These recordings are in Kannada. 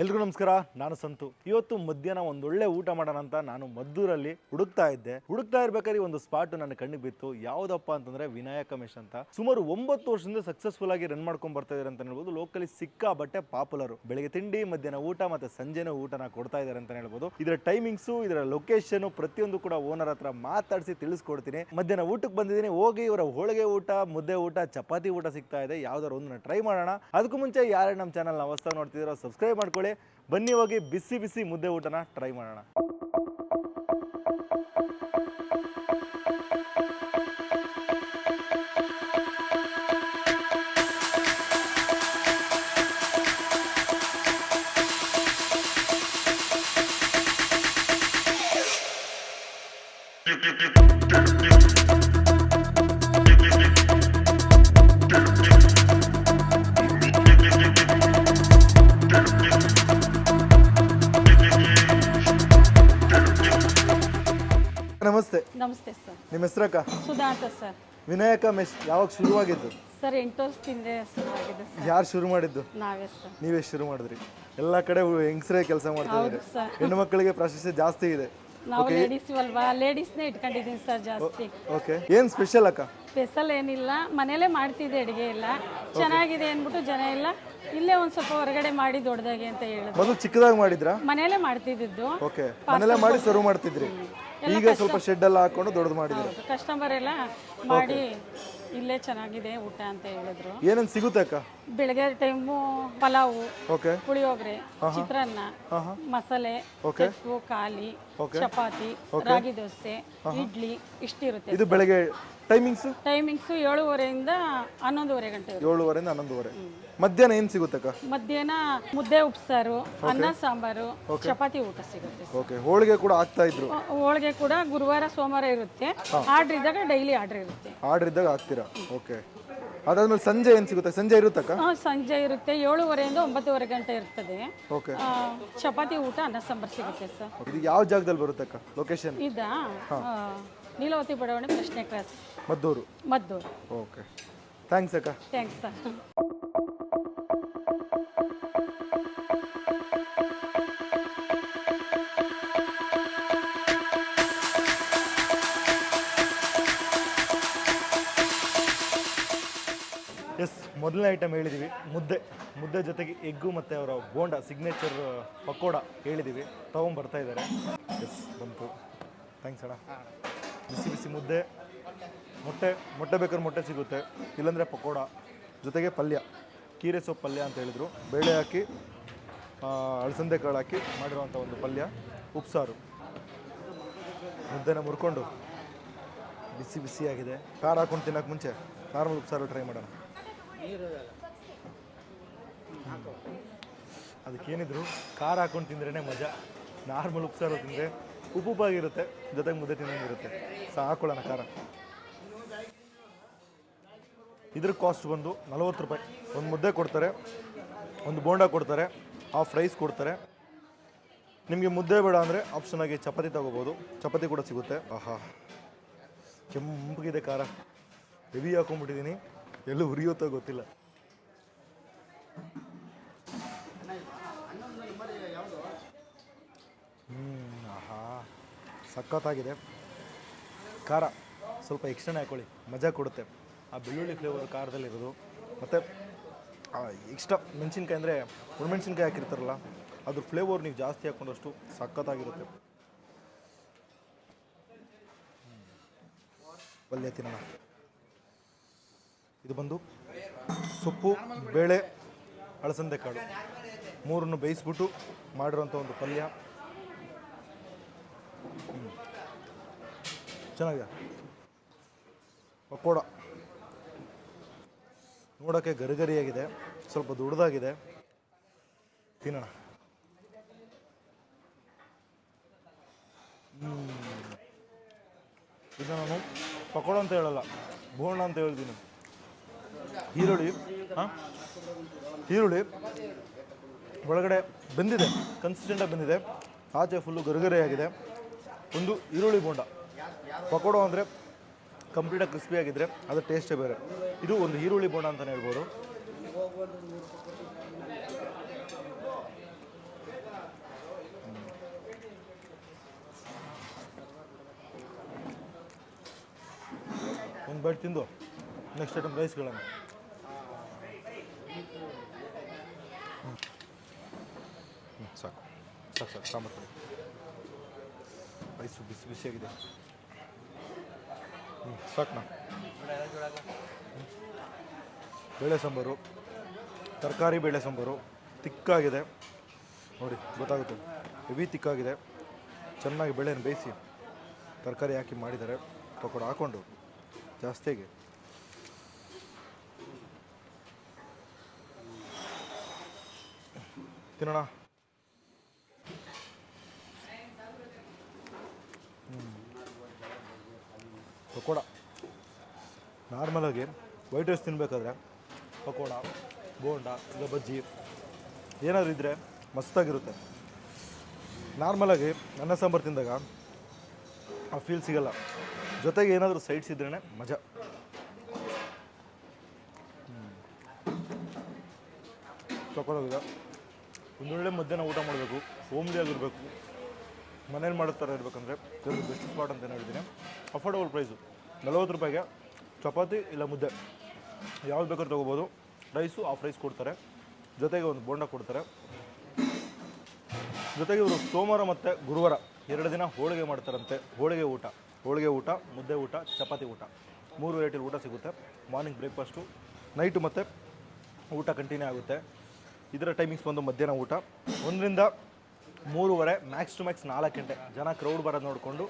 ಎಲ್ರಿಗೂ ನಮಸ್ಕಾರ, ನಾನು ಸಂತು. ಇವತ್ತು ಮಧ್ಯಾಹ್ನ ಒಂದೊಳ್ಳೆ ಊಟ ಮಾಡೋಣ ಅಂತ ನಾನು ಮದ್ದೂರಲ್ಲಿ ಹುಡುಕ್ತಾ ಇದ್ದೆ. ಹುಡುಕ್ತಾ ಇರ್ಬೇಕಾದ್ರೆ ಒಂದು ಸ್ಪಾಟ್ ನನ್ನ ಕಣ್ಣಿಗೆ ಬಿತ್ತು. ಯಾವ್ದಪ್ಪ ಅಂತಂದ್ರೆ ವಿನಾಯಕ ಮೆಶ್ ಅಂತ. ಸುಮಾರು ಒಂಬತ್ತು ವರ್ಷದಿಂದ ಸಕ್ಸಸ್ಫುಲ್ ಆಗಿ ರನ್ ಮಾಡ್ಕೊಂಡ್ ಬರ್ತಾ ಇದಾರೆ ಅಂತ ಹೇಳ್ಬೋದು. ಲೋಕಲಿ ಸಿಕ್ಕಾಬಟ್ಟೆ ಪಾಪುಲರ್ ಬೆಳಿಗ್ಗೆ ತಿಂಡಿ, ಮಧ್ಯಾಹ್ನ ಊಟ ಮತ್ತೆ ಸಂಜೆನೂ ಊಟನ ಕೊಡ್ತಾ ಇದಾರೆ ಅಂತ ಹೇಳ್ಬೋದು. ಇದರ ಟೈಮಿಂಗ್ಸ್ ಇದರ ಲೊಕೇಶನ್ ಪ್ರತಿಯೊಂದು ಕೂಡ ಓನರ್ ಹತ್ರ ಮಾತಾಡಿಸಿ ತಿಳಿಸ್ಕೊಡ್ತೀನಿ. ಮಧ್ಯಾಹ್ನ ಊಟಕ್ಕೆ ಬಂದಿದ್ದೀನಿ. ಹೋಗಿ ಇವರ ಹೋಳಿಗೆ ಊಟ, ಮುದ್ದೆ ಊಟ, ಚಪಾತಿ ಊಟ ಸಿಗ್ತಾ ಇದೆ. ಯಾವ್ದಾರು ಒಂದನ್ನ ಟ್ರೈ ಮಾಡೋಣ. ಅದಕ್ಕೂ ಮುಂಚೆ ಯಾರೇ ನಮ್ಮ ಚಾನಲ್ನ ಹೊಸ ನೋಡ್ತಿದ್ದೀರೋ ಸಬ್ಸ್ಕ್ರೈಬ್ ಮಾಡ್ಕೊಳ್ಳಿ. ಬನ್ನಿ ಹೋಗಿ ಬಿಸಿ ಬಿಸಿ ಮುದ್ದೆ ಊಟನ ಟ್ರೈ ಮಾಡೋಣ. ನಮಸ್ತೆ. ನಮಸ್ತೆ ಸರ್. ನಿಮ್ಮ ಹೆಸರಕ್ಕ ಸುಧಾ ಅಂತ ಸರ್. ವಿನಾಯಕ ಮೆಸ್ ಯಾವಾಗ ಶುರುವಾಗಿದ್ದು? ಸರ್ ಎಂಟು ವರ್ಷದಿಂದ ಶುರುವಾಗಿದೆ ಸರ್. ಯಾರು ಶುರು ಮಾಡಿದ್ದು? ನಾವೇ ಸರ್. ನೀವೇ ಶುರು ಮಾಡಿದ್ರಿ. ಎಲ್ಲ ಕಡೆ ಹೆಂಗಸರೇ ಕೆಲಸ ಮಾಡ್ತಾ ಇದ್ದಾರೆ ಹೌದು ಸರ್. ಹೆಣ್ಣು ಮಕ್ಕಳಿಗೆ ಪ್ರಾಶಸ್ತ್ಯ ಜಾಸ್ತಿ ಇದೆ. ನಾವು ಲೇಡೀಸ್ ಅಲ್ವಾ ಲೇಡೀಸ್ನೇ ಇಟ್ಕೊಂಡಿದ್ದೀನಿ ಸರ್ ಜಾಸ್ತಿ. ಓಕೆ ಏನು ಸ್ಪೆಷಲ್ ಅಕ್ಕ? ಸ್ಪೆಷಲ್ ಏನಿಲ್ಲ. ಮನೇಲೇ ಮಾಡ್ತಿದ್ದೆ ಅಡುಗೆ ಎಲ್ಲ. ಚೆನ್ನಾಗಿದೆ ಅಂದ್ಬಿಟ್ಟು ಜನ ಇಲ್ಲ ಇಲ್ಲೇ ಒಂದ್ ಸ್ವಲ್ಪ ಹೊರಗಡೆ ಮಾಡಿ ದೊಡ್ಡದಾಗಿ ಅಂತ ಹೇಳಿದ್ರು ಮೊದಲು ಚಿಕ್ಕದಾಗಿ ಮಾಡಿದ್ರಾ? ಮನೇಲೇ ಮಾಡ್ತಿದ್ದಿದ್ದು. ಓಕೆ ಮನೆಲ್ಲ ಮಾಡಿ ಸರ್ವ್ ಮಾಡ್ತಿದ್ರಿ. ಈಗ ಸ್ವಲ್ಪ ಶೆಡ್ ಎಲ್ಲ ಹಾಕೊಂಡು ದೊಡ್ಡದು ಮಾಡಿದ್ರು ಕಸ್ಟಮರ್ ಎಲ್ಲ ಮಾಡಿ ಇಲ್ಲೇ ಚೆನ್ನಾಗಿದೆ ಊಟ ಅಂತ ಹೇಳಿದ್ರು. ಏನೇನ್ ಸಿಗುತ್ತೆ ಅಕ್ಕ? ಬೆಳಗ್ಗೆ ಟೈಮು ಪಲಾವು ಓಕೆ ಪುಳಿಯೋಗರೆ ಚಿತ್ರಾನ್ನ ಮಸಾಲೆ ಸೊಪ್ಪು ಖಾಲಿ ಚಪಾತಿ ರಾಗಿ ದೋಸೆ ಇಡ್ಲಿ ಇಷ್ಟಿರುತ್ತೆ ಇದು ಬೆಳಗ್ಗೆ ಟೈಮಿಂಗ್ಸ್ ಟೈಮಿಂಗ್ಸು ಏಳುವರೆಯಿಂದ ಹನ್ನೊಂದುವರೆ ಗಂಟೆ. ಏಳುವರೆಯಿಂದ ಹನ್ನೊಂದುವರೆ. ಮಧ್ಯಾಹ್ನ ಏನು ಸಿಗುತ್ತೆ ಅಕ್ಕ? ಮಧ್ಯಾಹ್ನ ಮುದ್ದೆ ಉಪ್ಸಾರು ಅನ್ನ ಸಾಂಬಾರು ಚಪಾತಿ ಊಟ ಸಿಗುತ್ತೆ. ಓಕೆ ಹೋಳಿಗೆ ಕೂಡ ಆಗ್ತಾ ಇದ್ರು. ಹೋಳಿಗೆ ಕೂಡ ಗುರುವಾರ ಸೋಮವಾರ ಇರುತ್ತೆ. ಆರ್ಡ್ರ್ ಇದ್ದಾಗ ಡೈಲಿ ಆರ್ಡ್ರ್ ಇರುತ್ತೆ. ಆರ್ಡರ್ ಇದ್ದಾಗ ಆಗ್ತೀರಾ ಓಕೆ ಅದಾದ್ಮೇಲೆ ಸಂಜೆ ಏನು ಸಿಗುತ್ತೆ? ಸಂಜೆ ಇರುತ್ತಕ್ಕ ಆ, ಸಂಜೆ ಇರುತ್ತೆ. ಏಳುವರೆಯಿಂದ ಒಂಬತ್ತುವರೆ ಗಂಟೆ ಇರ್ತದೆ. ಓಕೆ ಆ, ಚಪಾತಿ ಊಟ ಅನ್ನ ಸಾಂಬಾರು ಸಿಗುತ್ತೆ ಸರ್. ಇದು ಯಾವ ಜಾಗದಲ್ಲಿ ಬರುತ್ತೆ ಅಕ್ಕ? ಲೊಕೇಶನ್ ಇದಾ? ಆ, ನೀಲವತಿ ಬಡಾವಣೆ ಪ್ರಶ್ನೆ class Maddur? Maddur. Okay thanks ಅಕ್ಕ. ಥ್ಯಾಂಕ್ಸ್ ಸರ್ ಎಸ್ ಮೊದಲನೇ ಐಟಮ್ ಹೇಳಿದ್ದೀವಿ ಮುದ್ದೆ. ಮುದ್ದೆ ಜೊತೆಗೆ ಎಗ್ಗು ಮತ್ತು ಅವರ ಬೋಂಡ ಸಿಗ್ನೇಚರ್ ಪಕೋಡ ಹೇಳಿದ್ದೀವಿ ತೊಗೊಂಬರ್ತಾ ಇದ್ದಾರೆ. ಎಸ್ ಬಂತು. ಥ್ಯಾಂಕ್ಸ್ ಅಣ್ಣ. ಬಿಸಿ ಬಿಸಿ ಮುದ್ದೆ. ಮೊಟ್ಟೆ ಮೊಟ್ಟೆ ಬೇಕಾದ್ರೆ ಮೊಟ್ಟೆ ಸಿಗುತ್ತೆ, ಇಲ್ಲಾಂದರೆ ಪಕೋಡ. ಜೊತೆಗೆ ಪಲ್ಯ, ಕೀರೆ ಸೊಪ್ಪು ಪಲ್ಯ ಅಂತ ಹೇಳಿದರು. ಬೇಳೆ ಹಾಕಿ ಅಳಸಂದೆ ಕಾಳು ಹಾಕಿ ಮಾಡಿರುವಂಥ ಒಂದು ಪಲ್ಯ, ಉಪ್ಸಾರು. ಮುದ್ದೆನ ಮುರ್ಕೊಂಡು ಬಿಸಿ ಬಿಸಿಯಾಗಿದೆ. ಖಾರ ಹಾಕೊಂಡು ತಿನ್ನೋಕೆ ಮುಂಚೆ ನಾರ್ಮಲ್ ಉಪ್ಸಾರು ಟ್ರೈ ಮಾಡೋಣ. ಅದಕ್ಕೇನಿದ್ರು, ಖಾರ ಹಾಕೊಂಡು ತಿಂದ್ರೇ ಮಜಾ. ನಾರ್ಮಲ್ ಉಪ್ಸಾರು ತಿಂದರೆ ಉಪ್ಪು ಉಪ್ಪಾಗಿರುತ್ತೆ, ಜೊತೆಗೆ ಮುದ್ದೆ ತಿನ್ನಂಗಿರುತ್ತೆ. ಸೊ, ಹಾಕೊಳ್ಳೋಣ ಖಾರ. ಇದ್ರ ಕಾಸ್ಟ್ ಬಂದು ನಲವತ್ತು ರೂಪಾಯಿ. ಒಂದು ಮುದ್ದೆ ಕೊಡ್ತಾರೆ, ಒಂದು ಬೋಂಡ ಕೊಡ್ತಾರೆ ಹಾಫ್ ರೈಸ್ ಕೊಡ್ತಾರೆ. ನಿಮಗೆ ಮುದ್ದೆ ಬೇಡ ಅಂದರೆ ಆಪ್ಷನ್ ಆಗಿ ಚಪಾತಿ ತಗೋಬೋದು. ಚಪಾತಿ ಕೂಡ ಸಿಗುತ್ತೆ. ಆಹಾ. ಕೆಂಪಗಿದೆ ಖಾರ. ಹೆವಿ ಹಾಕೊಂಡ್ಬಿಟ್ಟಿದ್ದೀನಿ ಎಲ್ಲೂ ಉರಿಯುತ್ತೋ ಗೊತ್ತಿಲ್ಲ. ಹ್ಞೂ ಆಹಾ. ಸಖತ್ತಾಗಿದೆ. ಖಾರ. ಸ್ವಲ್ಪ ಎಕ್ಸ್ಟ್ರಾನೇ ಹಾಕೊಳ್ಳಿ. ಮಜಾ ಕೊಡುತ್ತೆ. ಆ ಬೆಳ್ಳುಳ್ಳಿ ಫ್ಲೇವರ್ ಖಾರದಲ್ಲಿರೋದು. ಮತ್ತು ಎಕ್ಸ್ಟ್ರಾ ಮೆಣಸಿನ್ಕಾಯಿ ಅಂದರೆ ಒಣಮೆಣಸಿನ್ಕಾಯಿ ಹಾಕಿರ್ತಾರಲ್ಲ, ಅದ್ರ ಫ್ಲೇವರ್ ನೀವು ಜಾಸ್ತಿ ಹಾಕೊಂಡಷ್ಟು ಸಖತ್ತಾಗಿರುತ್ತೆ. ಪಲ್ಯ ತಿನ್ನೋಣ. ಇದು ಬಂದು ಸೊಪ್ಪು, ಬೇಳೆ ಅಳಸಂದೆ ಕಾಳು. ಮೂರನ್ನು ಬೇಯಿಸ್ಬಿಟ್ಟು ಮಾಡಿರೋಂಥ ಒಂದು ಪಲ್ಯ. ಚೆನ್ನಾಗಿದೆ. ಪಕೋಡ. ನೋಡೋಕ್ಕೆ ಗರಿಗರಿಯಾಗಿದೆ. ಸ್ವಲ್ಪ ದೊಡ್ಡದಾಗಿದೆ. ತಿನ್ನೋಣ. ಹ್ಮ್. ಇದು ನಾನು ಪಕೋಡ ಅಂತ ಹೇಳಲ್ಲ, ಬೋಂಡ ಅಂತ ಹೇಳ್ತೀನಿ. ಈರುಳ್ಳಿ, ಹಾಂ? ಈರುಳ್ಳಿ ಒಳಗಡೆ ಬೆಂದಿದೆ ಕನ್ಸಿಸ್ಟೆಂಟಾಗಿ ಬಂದಿದೆ. ಆಚೆ ಫುಲ್ಲು ಗರಿಗರಿಯಾಗಿದೆ. ಒಂದು ಈರುಳ್ಳಿ ಬೋಂಡ. ಪಕೋಡ ಅಂದರೆ ಕಂಪ್ಲೀಟಾಗಿ ಕ್ರಿಸ್ಪಿಯಾಗಿದ್ದರೆ ಅದರ ಟೇಸ್ಟೇ ಬೇರೆ. ಇದು ಒಂದು ಈರುಳ್ಳಿ ಬೋಂಡ ಅಂತಲೇ ಹೇಳ್ಬೋದು. ಒಂದು ಬೆಟ್ ತಿಂದು ನೆಕ್ಸ್ಟ್ ಐಟಮ್ ರೈಸ್ಗಳನ್ನು ಸಾಕು. ಸಾಕು ಸಾಕು. ಸಾಂಬಾರು ರೈಸು ಬಿಸಿ, ಬಿಸಿಯಾಗಿದೆ. ಹ್ಞೂ ಸಾಕಣ್ಣ ಬೇಳೆ ಸಾಂಬಾರು, ತರಕಾರಿ ಬೇಳೆ ಸಾಂಬಾರು, ತಿಕ್ಕಾಗಿದೆ. ನೋಡಿ, ಗೊತ್ತಾಗುತ್ತೆ. ಹೆವಿ ತಿಕ್ಕಾಗಿದೆ. ಚೆನ್ನಾಗಿ ಬೇಳೆನ ಬೇಯಿಸಿ ತರಕಾರಿ ಹಾಕಿ ಮಾಡಿದ್ದಾರೆ. ಪಕೋಡ ಹಾಕ್ಕೊಂಡು ಜಾಸ್ತಿಯಾಗಿ ತಿನ್ನೋಣ ಪಕೋಡ ನಾರ್ಮಲಾಗಿ ವೈಟ್ ರೈಸ್ ತಿನ್ನಬೇಕಾದ್ರೆ ಪಕೋಡ, ಬೋಂಡ, ಇಲ್ಲ ಬಜ್ಜಿ, ಏನಾದರೂ ಇದ್ದರೆ ಮಸ್ತಾಗಿರುತ್ತೆ. ನಾರ್ಮಲಾಗಿ ಅನ್ನ ಸಾಂಬಾರು ತಿಂದಾಗ ಆ ಫೀಲ್ ಸಿಗಲ್ಲ. ಜೊತೆಗೆ ಏನಾದರೂ ಸೈಡ್ಸ್ ಇದ್ರೇ ಮಜಾ. ತಗೊಳ್ಳೋದಿಲ್ಲ ಒಂದೊಳ್ಳೆ ಮಧ್ಯಾಹ್ನ ಊಟ ಮಾಡಬೇಕು ಹೋಮ್ಲಿ ಆಗಿರಬೇಕು ಮನೇಲಿ ಮಾಡೋ ಥರ ಇರಬೇಕಂದ್ರೆ ಬೆಸ್ಟ್ ಸ್ಪಾಟ್ ಅಂತ ಏನು ಹೇಳಿದ್ದೀನಿ. ಅಫೋರ್ಡಬಲ್ ಪ್ರೈಸು ನಲವತ್ತು ರೂಪಾಯಿಗೆ ಚಪಾತಿ ಇಲ್ಲ ಮುದ್ದೆ. ಯಾವ್ದು ಬೇಕಾದ್ರೂ ತೊಗೋಬೋದು. ರೈಸು ಆಫ್ ರೈಸ್ ಕೊಡ್ತಾರೆ. ಜೊತೆಗೆ ಒಂದು ಬೋಂಡ ಕೊಡ್ತಾರೆ. ಜೊತೆಗೆ ಇವರು ಸೋಮವಾರ ಮತ್ತು ಗುರುವಾರ ಎರಡು ದಿನ ಹೋಳಿಗೆ ಮಾಡ್ತಾರಂತೆ. ಹೋಳಿಗೆ ಊಟ. ಹೋಳಿಗೆ ಊಟ, ಮುದ್ದೆ ಊಟ, ಚಪಾತಿ ಊಟ. ಮೂರು ವೆರೈಟಿ ಊಟ ಸಿಗುತ್ತೆ. ಮಾರ್ನಿಂಗ್ ಬ್ರೇಕ್ಫಾಸ್ಟು ನೈಟು ಮತ್ತು ಊಟ ಕಂಟಿನ್ಯೂ ಆಗುತ್ತೆ. ಇದರ ಟೈಮಿಂಗ್ಸ್ ಬಂದು ಮಧ್ಯಾಹ್ನ ಊಟ. ಒಂದರಿಂದ ಮೂರುವರೆ ಮ್ಯಾಕ್ಸ್ ಟು ಮ್ಯಾಕ್ಸ್ ನಾಲ್ಕು ಗಂಟೆ. ಜನ ಕ್ರೌಡ್ ಬರೋದು ನೋಡಿಕೊಂಡು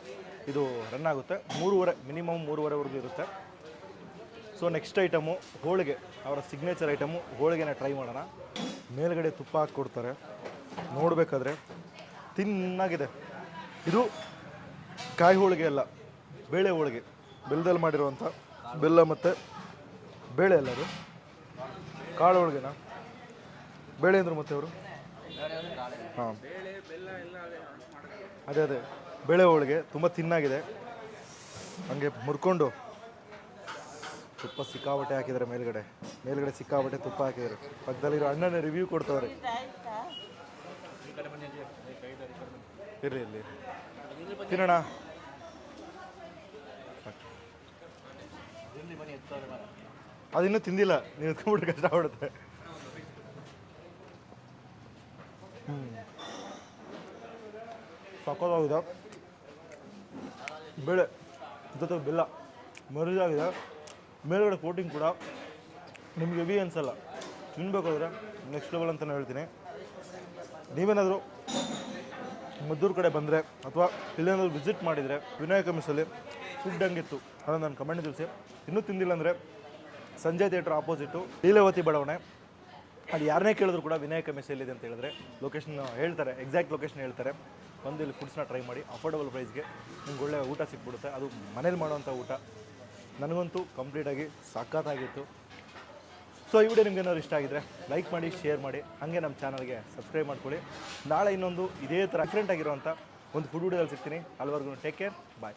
ಇದು ರನ್ ಆಗುತ್ತೆ. ಮೂರುವರೆ ಮಿನಿಮಮ್ ಮೂರುವರೆವರೆಗೂ ಇರುತ್ತೆ. ಸೊ ನೆಕ್ಸ್ಟ್ ಐಟಮು ಹೋಳಿಗೆ, ಅವರ ಸಿಗ್ನೇಚರ್ ಐಟಮು ಹೋಳಿಗೆನ ಟ್ರೈ ಮಾಡೋಣ. ಮೇಲ್ಗಡೆ ತುಪ್ಪ ಹಾಕಿ ಕೊಡ್ತಾರೆ ನೋಡಬೇಕಾದ್ರೆ ತಿನ್ನಾಗಿದೆ. ಇದು ಕಾಯಿ ಹೋಳಿಗೆ ಅಲ್ಲ, ಬೇಳೆ ಹೋಳಿಗೆ. ಬೆಲ್ಲದಲ್ಲಿ ಮಾಡಿರುವಂಥ ಬೆಲ್ಲ ಮತ್ತು ಬೇಳೆ ಅಲ್ಲ ಅದು. ಕಾಳು ಹೋಳಿಗೆನ? ಬೇಳೆ ಅಂದರು ಮತ್ತೆ ಅವರು? ಹಾಂ. ಅದೇ ಅದೇ. ಬೇಳೆ ಹೋಳಿಗೆ, ತುಂಬ ತಿನ್ನಾಗಿದೆ. ಹಂಗೆ ಮುರ್ಕೊಂಡು ತುಪ್ಪ ಸಿಕ್ಕಾಬಟ್ಟೆ ಹಾಕಿದ್ದಾರೆ ಮೇಲ್ಗಡೆ. ಮೇಲ್ಗಡೆ ಸಿಕ್ಕಾಬಟ್ಟೆ ತುಪ್ಪ ಹಾಕಿದ್ದಾರೆ. ಪಕ್ಕದಲ್ಲಿರೋ ಅಣ್ಣನ ರಿವ್ಯೂ ಕೊಡ್ತವ್ರೆ. ಇರಲಿ ಇರಲಿ ತಿನ್ನೋಣ. ಅದಿನ್ನೂ ತಿಂದಿಲ್ಲ. ನೀವು ಎತ್ಕೊಂಡ್ಬಿಟ್ಟು ಕಷ್ಟ ಆಗ್ಬಿಡುತ್ತೆ ಹ್ಞೂ ಸಕ್ಕತ್ತಾಗಿದೆ ಬೇಳೆ ಬೆಲ್ಲ. ಮರಿದಾಗಿದೆ ಮೇಲ್ಗಡೆ ಕೋಟಿಂಗ್ ಕೂಡ ನಿಮಗೆ ವಿ ಅನ್ಸಲ್ಲ. ತಿನ್ಬೇಕಾದ್ರೆ ನೆಕ್ಸ್ಟ್ ಲೆವೆಲ್ ನಾನು ಹೇಳ್ತೀನಿ. ನೀವೇನಾದರೂ ಮದ್ದೂರು ಕಡೆ ಬಂದರೆ ಅಥವಾ ಇಲ್ಲೇನಾದರೂ ವಿಸಿಟ್ ಮಾಡಿದರೆ ವಿನಾಯಕ ಮಿಸ್ಸಲ್ಲಿ ಫುಡ್ ಹಂಗಿತ್ತು ಅದನ್ನು ನಾನು ಕಮೆಂಟ್ ತಿಳಿಸಿ. ಇನ್ನೂ ತಿಂದಿಲ್ಲ ಅಂದರೆ ಸಂಜಯ್ ಥಿಯೇಟ್ರ್ ಆಪೋಸಿಟು ಲೀಲಾವತಿ ಬಡಾವಣೆ. ಅಲ್ಲಿ ಯಾರನ್ನೇ ಕೇಳಿದ್ರು ಕೂಡ ವಿನಾಯಕ ಮೆಸ್ ಎಲ್ಲಿದೆ ಅಂತ ಹೇಳಿದ್ರೆ ಲೊಕೇಶನ್ ಹೇಳ್ತಾರೆ ಎಕ್ಸಾಕ್ಟ್ ಲೊಕೇಶನ್ ಹೇಳ್ತಾರೆ. ಬಂದು ಇಲ್ಲಿ ಫುಡ್ಸ್ನ ಟ್ರೈ ಮಾಡಿ ಅಫೋರ್ಡಬಲ್ ಪ್ರೈಸ್ಗೆ ನಿಮ್ಗೆ ಒಳ್ಳೆ ಊಟ ಸಿಕ್ಬಿಡುತ್ತೆ. ಅದು ಮನೇಲಿ ಮಾಡುವಂಥ ಊಟ. ನನಗಂತೂ ಕಂಪ್ಲೀಟಾಗಿ ಸಖತ್ತಾಗಿತ್ತು ಸೊ ಈ ವಿಡಿಯೋ ನಿಮ್ಗೆ ಇಷ್ಟ ಆಗಿದ್ರೆ ಲೈಕ್ ಮಾಡಿ ಶೇರ್ ಮಾಡಿ, ಹಾಗೆ ನಮ್ಮ ಚಾನಲ್ಗೆ ಸಬ್ಸ್ಕ್ರೈಬ್ ಮಾಡ್ಕೊಳ್ಳಿ. ನಾಳೆ ಇನ್ನೊಂದು ಇದೇ ಥರ ಡಿಫ್ರೆಂಟ್ ಆಗಿರುವಂಥ ಒಂದು ಫುಡ್ ವಿಡಿಯೋದಲ್ಲಿ ಸಿಗ್ತೀನಿ. ಅಲ್ಲಿವರೆಗೂ ಟೇಕ್ ಕೇರ್ ಬಾಯ್